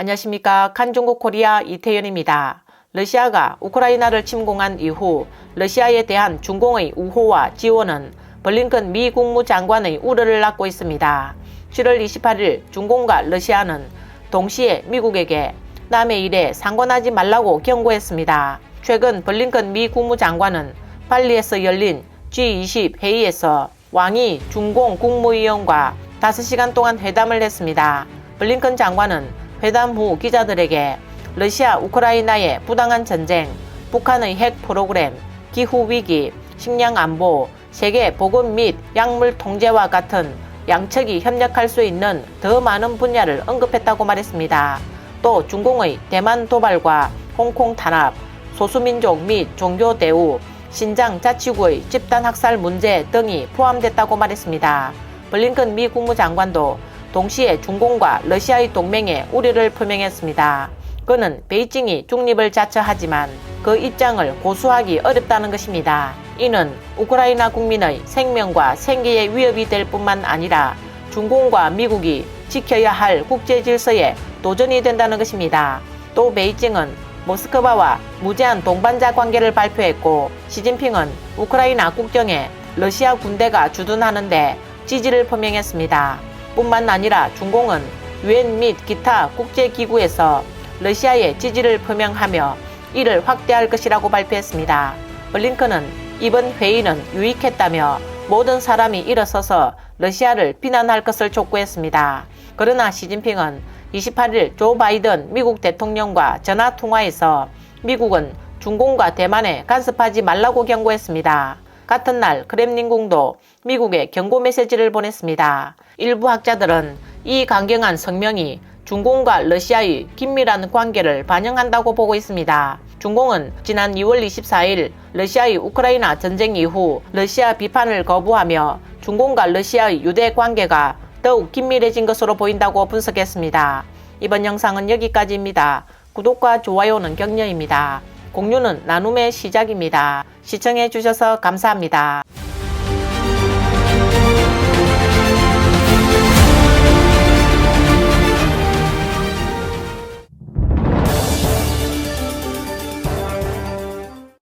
안녕하십니까. 칸중국 코리아 이태현입니다. 러시아가 우크라이나를 침공한 이후 러시아에 대한 중공의 우호와 지원은 블링컨 미 국무장관의 우려를 낳고 있습니다. 7월 28일 중공과 러시아는 동시에 미국에게 남의 일에 상관하지 말라고 경고했습니다. 최근 블링컨 미 국무장관은 발리에서 열린 G20 회의에서 왕이 중공 국무위원과 5시간 동안 회담을 했습니다. 블링컨 장관은 회담 후 기자들에게 러시아 우크라이나의 부당한 전쟁, 북한의 핵 프로그램, 기후 위기, 식량 안보, 세계 보건 및 약물 통제와 같은 양측이 협력할 수 있는 더 많은 분야를 언급했다고 말했습니다. 또 중공의 대만 도발과 홍콩 탄압, 소수민족 및 종교 대우, 신장 자치구의 집단 학살 문제 등이 포함됐다고 말했습니다. 블링컨 미 국무장관도 동시에 중공과 러시아의 동맹에 우려를 표명했습니다. 그는 베이징이 중립을 자처하지만 그 입장을 고수하기 어렵다는 것입니다. 이는 우크라이나 국민의 생명과 생계에 위협이 될 뿐만 아니라 중공과 미국이 지켜야 할 국제 질서에 도전이 된다는 것입니다. 또 베이징은 모스크바와 무제한 동반자 관계를 발표했고 시진핑은 우크라이나 국경에 러시아 군대가 주둔하는데 지지를 표명했습니다. 뿐만 아니라 중공은 유엔 및 기타 국제기구에서 러시아의 지지를 표명하며 이를 확대할 것이라고 발표했습니다. 블링컨은 이번 회의는 유익했다며 모든 사람이 일어서서 러시아를 비난할 것을 촉구했습니다. 그러나 시진핑은 28일 조 바이든 미국 대통령과 전화 통화에서 미국은 중공과 대만에 간섭하지 말라고 경고했습니다. 같은 날 크렘린궁도 미국에 경고 메시지를 보냈습니다. 일부 학자들은 이 강경한 성명이 중공과 러시아의 긴밀한 관계를 반영한다고 보고 있습니다. 중공은 지난 2월 24일 러시아의 우크라이나 전쟁 이후 러시아 비판을 거부하며 중공과 러시아의 유대 관계가 더욱 긴밀해진 것으로 보인다고 분석했습니다. 이번 영상은 여기까지입니다. 구독과 좋아요는 격려입니다. 공유는 나눔의 시작입니다. 시청해 주셔서 감사합니다.